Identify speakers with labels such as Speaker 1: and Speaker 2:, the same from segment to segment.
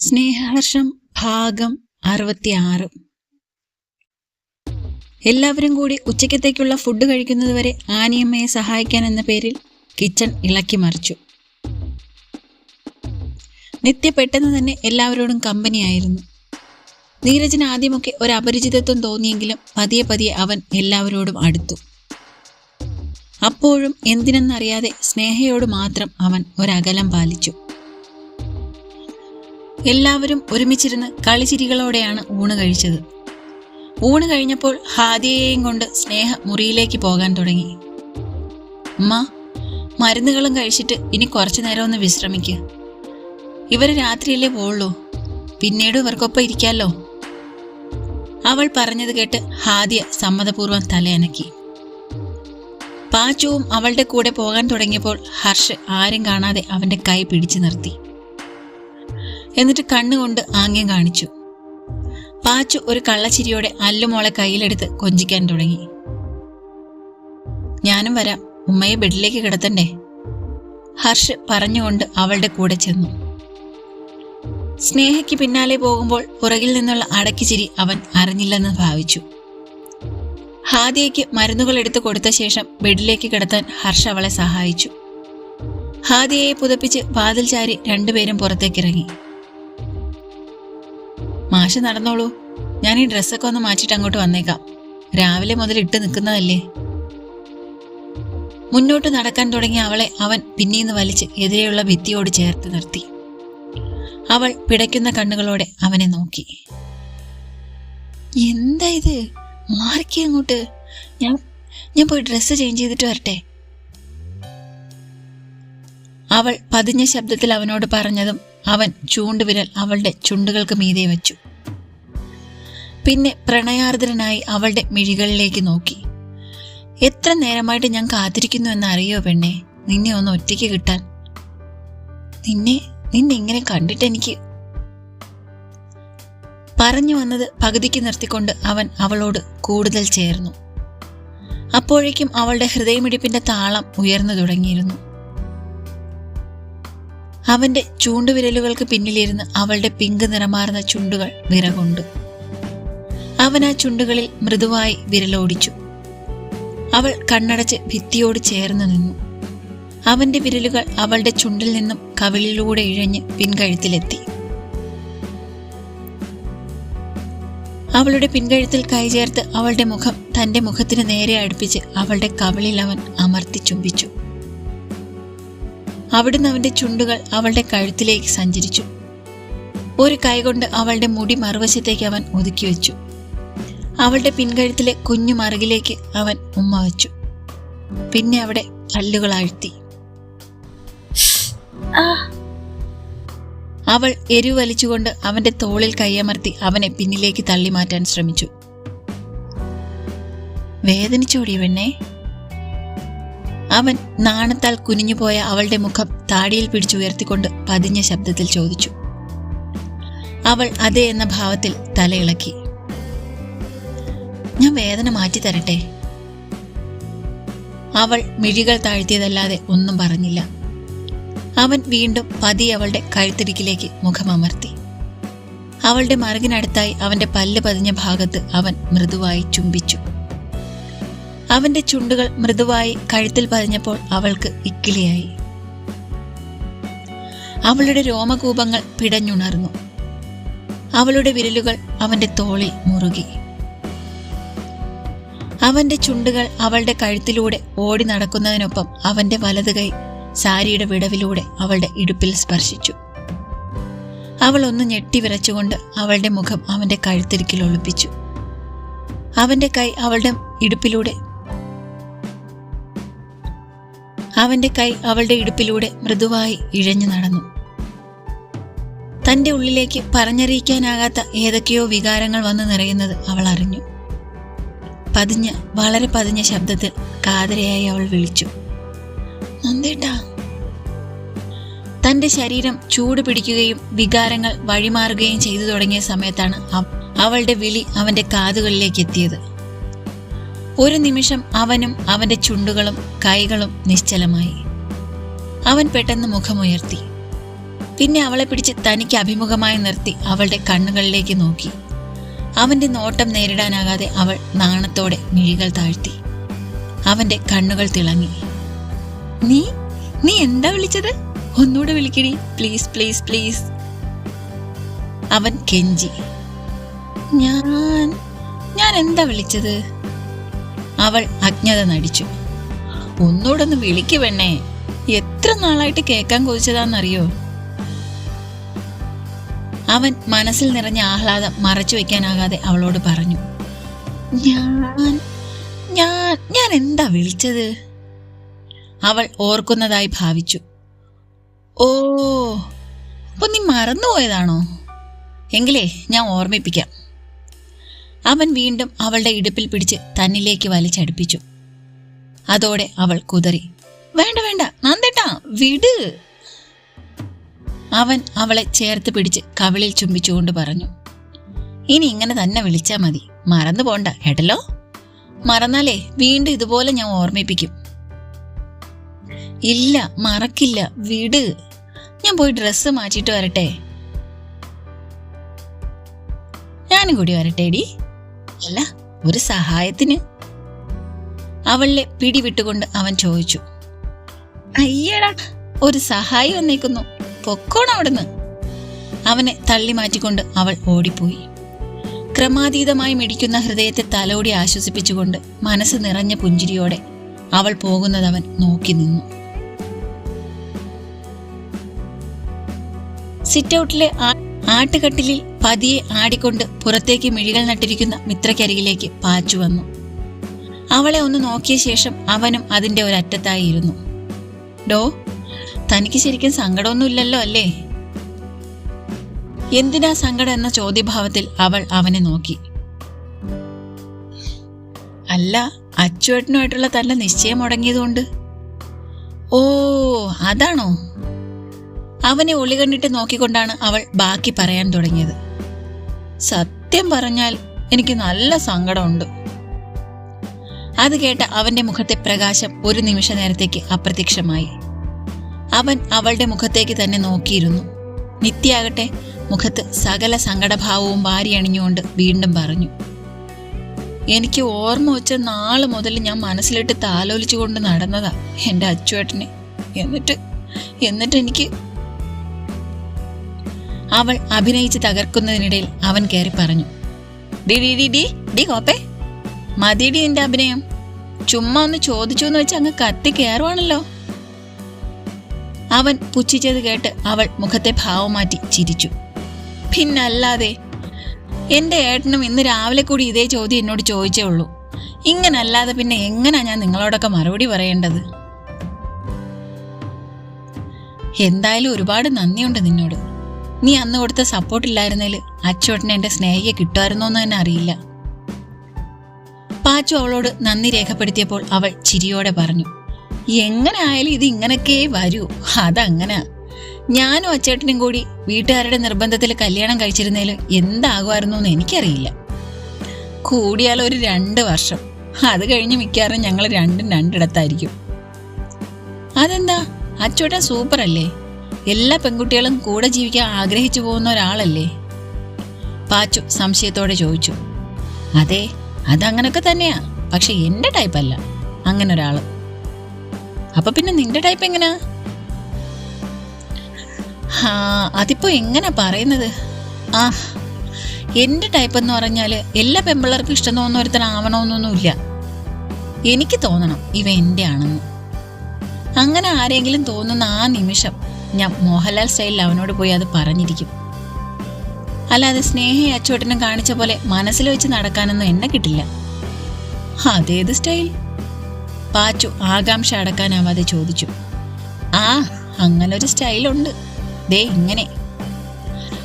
Speaker 1: സ്നേഹഹർഷം ഭാഗം അറുപത്തിയാറ്. എല്ലാവരും കൂടി ഉച്ചക്കത്തേക്കുള്ള ഫുഡ് കഴിക്കുന്നതുവരെ ആനിയമ്മയെ സഹായിക്കാൻ എന്ന പേരിൽ കിച്ചൺ ഇളക്കി മറിച്ചു. നിത്യ പെട്ടെന്ന് തന്നെ എല്ലാവരോടും കമ്പനിയായിരുന്നു നീരജിന് ആദ്യമൊക്കെ ഒരു അപരിചിതത്വം തോന്നിയെങ്കിലും പതിയെ പതിയെ അവൻ എല്ലാവരോടും അടുത്തു. അപ്പോഴും എന്തിനെന്നറിയാതെ സ്നേഹയോട് മാത്രം അവൻ ഒരകലം പാലിച്ചു. എല്ലാവരും ഒരുമിച്ചിരുന്ന് കളിചിരികളോടെയാണ് ഊണ് കഴിച്ചത്. ഊണ് കഴിഞ്ഞപ്പോൾ ഹാദിയയെയും കൊണ്ട് സ്നേഹ മുറിയിലേക്ക് പോകാൻ തുടങ്ങി. അമ്മ മരുന്നുകളും കഴിച്ചിട്ട് ഇനി കുറച്ചു നേരം ഒന്ന് വിശ്രമിക്കുക ഇവർ രാത്രിയല്ലേ പോവുള്ളൂ. പിന്നീട് ഇവർക്കൊപ്പം ഇരിക്കാമല്ലോ അവൾ പറഞ്ഞത് കേട്ട് ഹാദിയ സമ്മതപൂർവം തലയനക്കി. പാച്ചുവും അവളുടെ കൂടെ പോകാൻ തുടങ്ങിയപ്പോൾ ഹർഷ് ആരും കാണാതെ അവന്റെ കൈ പിടിച്ചു നിർത്തി. എന്നിട്ട് കണ്ണുകൊണ്ട് ആംഗ്യം കാണിച്ചു. പാച്ചു ഒരു കള്ളച്ചിരിയോടെ അല്ലുമോളെ കയ്യിലെടുത്ത് കൊഞ്ചിക്കാൻ തുടങ്ങി. ഞാനും വരാം. ഉമ്മയെ ബെഡിലേക്ക് കിടത്തണ്ടേ? ഹർഷ് പറഞ്ഞുകൊണ്ട് അവളുടെ കൂടെ ചെന്നു. സ്നേഹയ്ക്ക് പിന്നാലെ പോകുമ്പോൾ പുറകിൽ നിന്നുള്ള അടക്കിച്ചിരി അവൻ അറിഞ്ഞില്ലെന്ന് ഭാവിച്ചു. ഹാദിയയ്ക്ക് മരുന്നുകൾ എടുത്തു കൊടുത്ത ശേഷം ബെഡിലേക്ക് കിടത്താൻ ഹർഷ അവളെ സഹായിച്ചു. ഹാദിയയെ പുതപ്പിച്ച് വാതിൽ ചാരി രണ്ടുപേരും പുറത്തേക്കിറങ്ങി. മാഷ് നടന്നോളൂ. ഞാൻ ഈ ഡ്രസ്സൊക്കെ ഒന്ന് മാറ്റിയിട്ട് അങ്ങോട്ട് വന്നേക്കാം. രാവിലെ മുതൽ ഇട്ട് നിൽക്കുന്നതല്ലേ? മുന്നോട്ട് നടക്കാൻ തുടങ്ങിയ അവളെ അവൻ പിന്നീന്ന് വലിച്ച് എതിരെയുള്ള ഭിത്തിയോട് ചേർത്ത് നിർത്തി. അവൾ പിടയ്ക്കുന്ന കണ്ണുകളോടെ അവനെ നോക്കി. എന്താ ഇത്? മാറിക്കി അങ്ങോട്ട്. ഞാൻ ഞാൻ പോയി ഡ്രസ്സ് ചേഞ്ച് ചെയ്തിട്ട് വരട്ടെ. അവൾ പതിഞ്ഞ ശബ്ദത്തിൽ അവനോട് പറഞ്ഞതും അവൻ ചൂണ്ടുവിരൽ അവളുടെ ചുണ്ടുകൾക്ക് മീതെ വെച്ചു. പിന്നെ പ്രണയാർദ്രനായി അവളുടെ മിഴികളിലേക്ക് നോക്കി. എത്ര നേരമായിട്ട് ഞാൻ കാത്തിരിക്കുന്നു എന്നറിയോ പെണ്ണെ? നിന്നെ ഒന്ന് ഒറ്റയ്ക്ക് കിട്ടാൻ. നിന്നെ നിന്നെ ഇങ്ങനെ കണ്ടിട്ട് എനിക്ക് പറഞ്ഞു വന്നത് പകുതിക്ക് നിർത്തിക്കൊണ്ട് അവൻ അവളോട് കൂടുതൽ ചേർന്നു. അപ്പോഴേക്കും അവളുടെ ഹൃദയമിടിപ്പിന്റെ താളം ഉയർന്നു തുടങ്ങിയിരുന്നു. അവന്റെ ചൂണ്ടുവിരലുകൾക്ക് പിന്നിലിരുന്ന് അവളുടെ പിങ്ക് നിറമാർന്ന ചുണ്ടുകൾ വിറകൊണ്ടു. അവൻ ആ ചുണ്ടുകളിൽ മൃദുവായി വിരലോടിച്ചു. അവൾ കണ്ണടച്ച് ഭിത്തിയോട് ചേർന്ന് നിന്നു. അവന്റെ വിരലുകൾ അവളുടെ ചുണ്ടിൽ നിന്നും കവിളിലൂടെ ഇഴഞ്ഞ് പിൻകഴുത്തിലെത്തി. അവളുടെ പിൻകഴുത്തിൽ കൈചേർത്ത് അവളുടെ മുഖം തന്റെ മുഖത്തിന് നേരെ അടുപ്പിച്ച് അവളുടെ കവിളിൽ അവൻ അമർത്തി ചുംബിച്ചു. അവിടുന്ന് അവന്റെ ചുണ്ടുകൾ അവളുടെ കഴുത്തിലേക്ക് സഞ്ചരിച്ചു. ഒരു കൈകൊണ്ട് അവളുടെ മുടി മറുവശത്തേക്ക് അവൻ ഒതുക്കി വെച്ചു. അവളുടെ പിൻകഴുത്തിലെ കുഞ്ഞു മറുകിലേക്ക് അവൻ ഉമ്മ വെച്ചു. പിന്നെ അവിടെ പല്ലുകൾ ആഴ്ത്തി അവൾ എരിവ് വലിച്ചുകൊണ്ട് അവന്റെ തോളിൽ കൈയമർത്തി അവനെ പിന്നിലേക്ക് തള്ളി മാറ്റാൻ ശ്രമിച്ചു. വേദനിച്ചോടി പെണ്ണേ. അവൻ നാണത്താൽ കുനിഞ്ഞുപോയ അവളുടെ മുഖം താടിയിൽ പിടിച്ചുയർത്തിക്കൊണ്ട് പതിഞ്ഞ ശബ്ദത്തിൽ ചോദിച്ചു. അവൾ അതെ എന്ന ഭാവത്തിൽ തലയിളക്കി. ഞാൻ വേദന മാറ്റി തരട്ടെ അവൾ മിഴികൾ താഴ്ത്തിയതല്ലാതെ ഒന്നും പറഞ്ഞില്ല. അവൻ വീണ്ടും പതി അവളുടെ കഴുത്തിടിക്കിലേക്ക് മുഖമമർത്തി. അവളുടെ മറുകിനടുത്തായി അവന്റെ പല്ല് പതിഞ്ഞ ഭാഗത്ത് അവൻ മൃദുവായി ചുംബിച്ചു. അവന്റെ ചുണ്ടുകൾ മൃദുവായി കഴുത്തിൽ പതിഞ്ഞപ്പോൾ അവൾക്ക് ഇക്കിളിയായി. അവളുടെ രോമകൂപങ്ങൾ പിടഞ്ഞുണർന്നു. അവളുടെ വിരലുകൾ അവന്റെ തോളിൽ മുറുകി. അവന്റെ ചുണ്ടുകൾ അവളുടെ കഴുത്തിലൂടെ ഓടി നടക്കുന്നതിനൊപ്പം അവന്റെ വലത് കൈ സാരിയുടെ വിടവിലൂടെ അവളുടെ ഇടുപ്പിൽ സ്പർശിച്ചു. അവൾ ഒന്ന് ഞെട്ടി വിറച്ചുകൊണ്ട് അവളുടെ മുഖം അവന്റെ കഴുത്തിരിക്കിൽ ഒളിപ്പിച്ചു. അവന്റെ കൈ അവളുടെ ഇടുപ്പിലൂടെ അവന്റെ കൈ അവളുടെ ഇടുപ്പിലൂടെ മൃദുവായി ഇഴഞ്ഞു നടന്നു. തന്റെ ഉള്ളിലേക്ക് പറഞ്ഞറിയിക്കാനാകാത്ത ഏതൊക്കെയോ വികാരങ്ങൾ വന്നു നിറയുന്നത് അവൾ അറിഞ്ഞു. പതിഞ്ഞ വളരെ പതിഞ്ഞ ശബ്ദത്തിൽ കാതരയായി അവൾ വിളിച്ചു. നന്ദേട്ടാ. തന്റെ ശരീരം ചൂട് പിടിക്കുകയും വികാരങ്ങൾ വഴിമാറുകയും ചെയ്തു തുടങ്ങിയ സമയത്താണ് അവളുടെ വിളി അവന്റെ കാതുകളിലേക്ക് എത്തിയത്. ഒരു നിമിഷം അവനും അവന്റെ ചുണ്ടുകളും കൈകളും നിശ്ചലമായി. അവൻ പെട്ടെന്ന് മുഖമുയർത്തി. പിന്നെ അവളെ പിടിച്ച് തനിക്ക് അഭിമുഖമായി നിർത്തി അവളുടെ കണ്ണുകളിലേക്ക് നോക്കി. അവന്റെ നോട്ടം നേരിടാനാകാതെ അവൾ നാണത്തോടെ മിഴികൾ താഴ്ത്തി. അവന്റെ കണ്ണുകൾ തിളങ്ങി. നീ നീ എന്താ വിളിച്ചത്? ഒന്നുകൂടെ വിളിക്കടി. Please please please. അവൻ കെഞ്ചി. ഞാൻ ഞാൻ എന്താ വിളിച്ചത്? അവൾ അജ്ഞത നടിച്ചു. ഒന്നുകൂടെ ഒന്ന് വിളിക്കു പെണ്ണേ. എത്ര നാളായിട്ട് കേൾക്കാൻ കൊതിച്ചതാന്നറിയോ അവൻ മനസ്സിൽ നിറഞ്ഞ ആഹ്ലാദം മറച്ചു വെക്കാനാകാതെ അവളോട് പറഞ്ഞു ഞാൻ ഞാൻ ഞാൻ എന്താ വിളിച്ചത്? അവൾ ഓർക്കുന്നതായി ഭാവിച്ചു ഓ അപ്പൊ നീ മറന്നുപോയതാണോ? എങ്കിലേ ഞാൻ ഓർമ്മിപ്പിക്കാം. അവൻ വീണ്ടും അവളുടെ ഇടുപ്പിൽ പിടിച്ച് തന്നിലേക്ക് വലിച്ചടുപ്പിച്ചു. അതോടെ അവൾ കുതറി വേണ്ട വേണ്ട നന്ദേട്ടാ വിട്. അവൻ അവളെ ചേർത്ത് പിടിച്ച് കവിളിൽ ചുംബിച്ചുകൊണ്ട് പറഞ്ഞു ഇനി ഇങ്ങനെ തന്നെ വിളിച്ചാ മതി മറന്നു പോണ്ട കേട്ടല്ലോ? മറന്നാലേ വീണ്ടും ഇതുപോലെ ഞാൻ ഓർമ്മിപ്പിക്കും. ഇല്ല മറക്കില്ല വിട് ഞാൻ പോയി ഡ്രസ്സ് മാറ്റിയിട്ട് വരട്ടെ. ഞാനും കൂടി വരട്ടേടി. അല്ല ഒരു സഹായത്തിന് അവളെ പിടിവിട്ടുകൊണ്ട് അവൻ ചോദിച്ചു അയ്യടാ ഒരു സഹായി വന്നേക്കുന്നു. പൊക്കോണം അവിടുന്ന്. അവനെ തള്ളി മാറ്റിക്കൊണ്ട് അവൾ ഓടിപ്പോയി. ക്രമാതീതമായി മിടിക്കുന്ന ഹൃദയത്തെ തലോടി ആശ്വസിപ്പിച്ചുകൊണ്ട് മനസ്സ് നിറഞ്ഞ പുഞ്ചിരിയോടെ അവൾ പോകുന്നത് അവൻ നോക്കി നിന്നു. സിറ്റൗട്ടിലെ ആട്ടുകട്ടിലിൽ പതിയെ ആടിക്കൊണ്ട് പുറത്തേക്ക് മിഴികൾ നട്ടിരിക്കുന്ന മിത്രക്കരികിലേക്ക് പാച്ചു വന്നു. അവളെ ഒന്ന് നോക്കിയ ശേഷം അവനും അതിന്റെ ഒരറ്റത്തായി ഇരുന്നു ഡോ തനിക്ക് ശരിക്കും സങ്കടമൊന്നുമില്ലല്ലോ അല്ലേ? എന്തിനാ സങ്കടം എന്ന ചോദ്യഭാവത്തിൽ അവൾ അവനെ നോക്കി. അല്ല അച്ചുവേട്ടനുമായിട്ടുള്ള തന്റെ നിശ്ചയം മുടങ്ങിയതുകൊണ്ട്? ഓ അതാണോ? അവനെ ഒളികണ്ണിട്ട് നോക്കിക്കൊണ്ടാണ് അവൾ ബാക്കി പറയാൻ തുടങ്ങിയത്. സത്യം പറഞ്ഞാൽ എനിക്ക് നല്ല സങ്കടമുണ്ട്. അത് കേട്ട അവന്റെ മുഖത്തെ പ്രകാശം ഒരു നിമിഷ നേരത്തേക്ക് അപ്രത്യക്ഷമായി. അവൻ അവളുടെ മുഖത്തേക്ക് തന്നെ നോക്കിയിരുന്നു. നിത്യാകട്ടെ മുഖത്ത് സകല സങ്കടഭാവവും വാരിയണിഞ്ഞുകൊണ്ട് വീണ്ടും പറഞ്ഞു. എനിക്ക് ഓർമ്മ വെച്ച നാൾ മുതൽ ഞാൻ മനസ്സിലിട്ട് താലോലിച്ചുകൊണ്ട് നടന്നതാ എന്റെ അച്ചുവേട്ടനെ. എന്നിട്ട് എന്നിട്ട് എനിക്ക് അവൾ അഭിനയിച്ച് തകർക്കുന്നതിനിടയിൽ അവൻ കയറി പറഞ്ഞു. ഡി ഡി ഡി ഡി കോപ്പേ നിന്റെ അഭിനയം. ചുമ്മാ ഒന്ന് ചോദിച്ചു എന്ന് വെച്ച് അങ്ങ് കത്തി കയറുവാണല്ലോ അവൻ പുച്ഛിച്ചത് കേട്ട് അവൾ മുഖത്തെ ഭാവം മാറ്റി ചിരിച്ചു. പിന്നല്ലാതെ എന്റെ ഏട്ടനും ഇന്ന് രാവിലെ കൂടി ഇതേ ചോദ്യം എന്നോട് ചോദിച്ചേ ഉള്ളൂ. ഇങ്ങനല്ലാതെ പിന്നെ എങ്ങനാ ഞാൻ നിങ്ങളോടൊക്കെ മറുപടി പറയേണ്ടത്? എന്തായാലും ഒരുപാട് നന്ദിയുണ്ട് നിന്നോട്. നീ അന്ന് കൊടുത്ത സപ്പോർട്ട് ഇല്ലായിരുന്നേൽ അച്ചോട്ടനെ എന്റെ സ്നേഹിയെ കിട്ടുമായിരുന്നോ എന്ന് തന്നെ അറിയില്ല. പാച്ചു അവളോട് നന്ദി രേഖപ്പെടുത്തിയപ്പോൾ അവൾ ചിരിയോടെ പറഞ്ഞു എങ്ങനെ ആയാലും ഇത് ഇങ്ങനൊക്കെ വരൂ. അതങ്ങനെ. ഞാനും അച്ചേട്ടനും കൂടി വീട്ടുകാരുടെ നിർബന്ധത്തിൽ കല്യാണം കഴിച്ചിരുന്നതിൽ എന്താകുമായിരുന്നു എന്ന് എനിക്കറിയില്ല. കൂടിയാൽ ഒരു രണ്ട് വർഷം. അത് കഴിഞ്ഞ് മിക്കവാറും ഞങ്ങൾ രണ്ടും രണ്ടിടത്തായിരിക്കും. അതെന്താ? അച്ചോട്ടൻ സൂപ്പർ അല്ലേ? എല്ലാ പെൺകുട്ടികളും കൂടെ ജീവിക്കാൻ ആഗ്രഹിച്ചു പോകുന്ന ഒരാളല്ലേ? പാച്ചു സംശയത്തോടെ ചോദിച്ചു. അതെ അതങ്ങനൊക്കെ തന്നെയാ. പക്ഷെ ടൈപ്പ് അല്ല. അങ്ങനെ ഒരാൾ. അപ്പൊ പിന്നെ നിന്റെ ടൈപ്പ് എങ്ങനാ? ഹാ അതിപ്പോ എങ്ങനെ പറയുന്നത്? ആ എന്റെ ടൈപ്പ് എന്ന് പറഞ്ഞാൽ എല്ലാ പെമ്പിള്ളേർക്കും ഇഷ്ടം തോന്നുന്ന ഒരുത്തനാവണമെന്നൊന്നുമില്ല എനിക്ക് തോന്നണം ഇവ എന്റെ ആണെന്ന് അങ്ങനെ ആരെങ്കിലും തോന്നുന്ന ആ നിമിഷം ഞാൻ മോഹൻലാൽ സ്റ്റൈലിൽ അവനോട് പോയി അത് പറഞ്ഞിരിക്കും. അല്ലാതെ സ്നേഹയെ അച്ചോട്ടനും കാണിച്ച പോലെ മനസ്സിൽ വെച്ച് നടക്കാനൊന്നും എന്നെ കിട്ടില്ല. അതേത് സ്റ്റൈൽ? പാച്ചു ആകാംക്ഷ അടക്കാനാവാതെ ചോദിച്ചു. ആ അങ്ങനെ അങ്ങനൊരു സ്റ്റൈലുണ്ട്. ദേ ഇങ്ങനെ.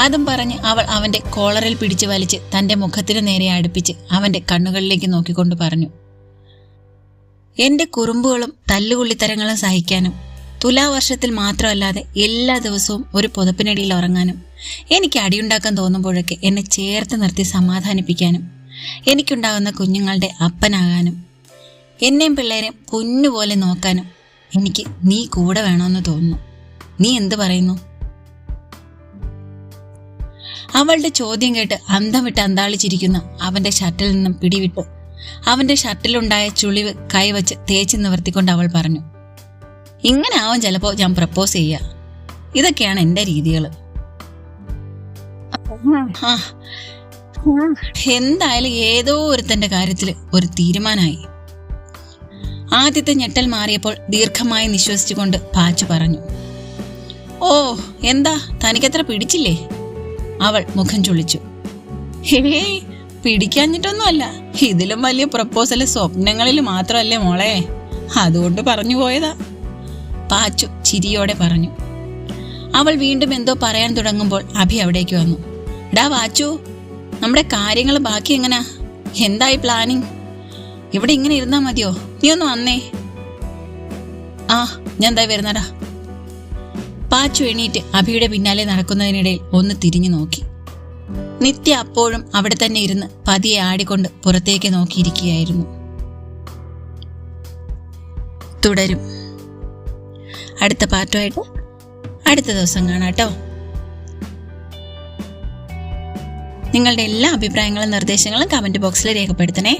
Speaker 1: അതും പറഞ്ഞ് അവൾ അവന്റെ കോളറിൽ പിടിച്ചു വലിച്ച് തന്റെ മുഖത്തിന് നേരെ അടുപ്പിച്ച് അവന്റെ കണ്ണുകളിലേക്ക് നോക്കിക്കൊണ്ട് പറഞ്ഞു. എന്റെ കുറുമ്പുകളും തല്ലുകുള്ളിത്തരങ്ങളും സഹിക്കാനും തുലാവർഷത്തിൽ മാത്രമല്ലാതെ എല്ലാ ദിവസവും ഒരു പുതപ്പിനടിയിൽ ഉറങ്ങാനും എനിക്ക് അടിയുണ്ടാക്കാൻ തോന്നുമ്പോഴൊക്കെ എന്നെ ചേർത്ത് നിർത്തി സമാധാനിപ്പിക്കാനും എനിക്കുണ്ടാകുന്ന കുഞ്ഞുങ്ങളുടെ അപ്പനാകാനും എന്നെയും പിള്ളേരെയും പൊന്നുപോലെ നോക്കാനും എനിക്ക് നീ കൂടെ വേണമെന്ന് തോന്നുന്നു. നീ എന്ത് പറയുന്നു? അവളുടെ ചോദ്യം കേട്ട് അന്തം വിട്ട് അന്താളിച്ചിരിക്കുന്ന അവന്റെ ഷർട്ടിൽ നിന്നും പിടിവിട്ട് അവന്റെ ഷർട്ടിലുണ്ടായ ചുളിവ് കൈവച്ച് തേച്ച് നിവർത്തിക്കൊണ്ട് അവൾ പറഞ്ഞു ഇങ്ങനെ ആവും ചിലപ്പോ ഞാൻ പ്രപ്പോസ് ചെയ്യുക ഇതൊക്കെയാണ് എന്റെ രീതികൾ എന്തായാലും ഏതോ ഒരുത്തന്റെ കാര്യത്തിൽ ഒരു തീരുമാനമായി ആദ്യത്തെ ഞെട്ടൽ മാറിയപ്പോൾ ദീർഘമായി നിശ്വസിച്ചുകൊണ്ട് പാച്ചു പറഞ്ഞു. ഓ എന്താ? തനിക്കത്ര പിടിച്ചില്ലേ? അവൾ മുഖം ചുളിച്ചു. ഹേ പിടിക്കാഞ്ഞിട്ടൊന്നുമല്ല. ഇതിലും വലിയ പ്രപ്പോസൽ സ്വപ്നങ്ങളിൽ മാത്രമല്ലേ മോളെ? അതുകൊണ്ട് പറഞ്ഞു പോയതാ. പാച്ചു ചിരിയോടെ പറഞ്ഞു. അവൾ വീണ്ടും എന്തോ പറയാൻ തുടങ്ങുമ്പോൾ അഭി അവിടേക്ക് വന്നു. ഡാ വാച്ചു നമ്മുടെ കാര്യങ്ങൾ ബാക്കി എങ്ങനാ? എന്തായി പ്ലാനിങ്? ഇവിടെ ഇങ്ങനെ ഇരുന്നാ മതിയോ? നീ ഒന്ന് വന്നേ. ആ ഞാൻ എന്തായി വരുന്നടാ. പാച്ചു എണീറ്റ് അഭിയുടെ പിന്നാലെ നടക്കുന്നതിനിടയിൽ ഒന്ന് തിരിഞ്ഞു നോക്കി. നിത്യ അപ്പോഴും അവിടെ തന്നെ ഇരുന്ന് പതിയെ ആടിക്കൊണ്ട് പുറത്തേക്ക് നോക്കിയിരിക്കുകയായിരുന്നു. തുടരും. അടുത്ത പാർട്ടുമായിട്ട് അടുത്ത ദിവസം കാണാം കേട്ടോ. നിങ്ങളുടെ എല്ലാ അഭിപ്രായങ്ങളും നിർദ്ദേശങ്ങളും കമന്റ് ബോക്സിൽ രേഖപ്പെടുത്തണേ.